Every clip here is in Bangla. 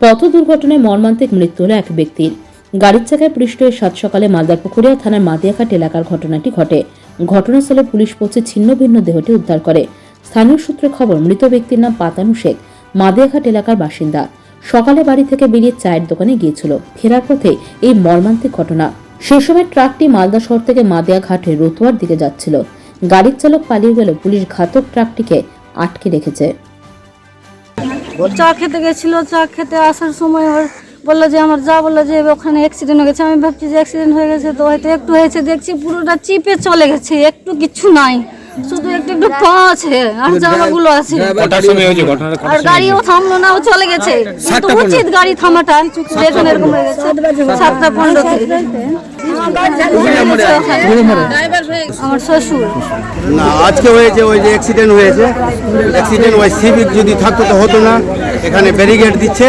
পথ দুর্ঘটনায় মর্মান্তিক মৃত্যু হল এক ব্যক্তির গাড়ির চাকায় পৃষ্ঠ হয়ে সাত সকালে মালদার পুকুরিয়া থানার মাদিয়াঘাট এলাকার ঘটনাটি ঘটে। ঘটনাস্থলে পুলিশ পৌঁছে ছিন্ন ভিন্ন দেহটি উদ্ধার করে। স্থানীয় সূত্রে খবর, মৃত ব্যক্তির নাম পাতানু শেখ, মাদিয়াঘাট এলাকার বাসিন্দা। সকালে বাড়ি থেকে বেরিয়ে চায়ের দোকানে গিয়েছিল। ফেরার পথে এই মর্মান্তিক ঘটনা। সে সময় ট্রাকটি মালদা শহর থেকে মাদিয়া ঘাটে রতুয়ার দিকে যাচ্ছিল। গাড়ির চালক পালিয়ে গেল পুলিশ ঘাতক ট্রাকটিকে আটকে রেখেছে। চা খেতে গেছিল, চা খেতে আসার সময় ওর বলল যে, আমার যা বলল যে, ওখানে অ্যাক্সিডেন্ট হয়ে গেছে। আমি ভাবছি যে অ্যাক্সিডেন্ট হয়ে গেছে তো হয়তো একটু হয়েছে। দেখছি পুরোটা চিপে চলে গেছে, একটু কিছু নাই। শুধু একটু একটু পা আছে আর জামাগুলো আছে। কটার সময় হয়েছে ঘটনাটা আর গাড়িও থামলো না ও চলে গেছে। কিন্তু উচিত গাড়ি থামাটা দেখুন এরকম হয়ে গেছে। সাতটা আমার শ্বশুর। না আজকে হয়েছে ওই যে অ্যাক্সিডেন্ট হয়েছে। অ্যাক্সিডেন্ট ওই সিভিক যদি থাকতো তো হতো না। এখানে ব্যারিকেড দিচ্ছে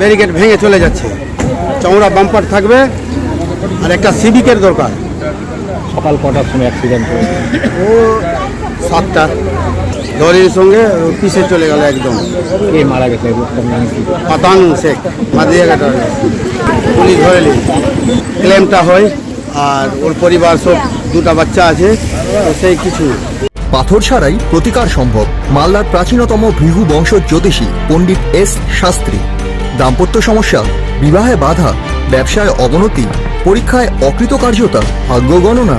ব্যারিকেড ভেঙে চলে যাচ্ছে। চওড়া বাম্পার থাকবে আর একটা সিভিকের দরকার। সকাল কটার সময় অ্যাক্সিডেন্ট ও সাতটা। লরির সঙ্গে ও পিছে চলে গেল একদম। কে মারা গেছে? পাতানু শেখ মাদিয়াঘাটার পুলিশ ধরেলি ক্লেমটা হয় আর ওর পরিবার সব দুটা বাচ্চা আছে তো সেই কিছু। পাথর ছাড়াই প্রতিকার সম্ভব মালদার প্রাচীনতম ভৃহু বংশ জ্যোতিষী পণ্ডিত এস শাস্ত্রী। দাম্পত্য সমস্যা বিবাহে বাধা ব্যবসায় অবনতি পরীক্ষায় অকৃতকার্যতা ভাগ্য গণনা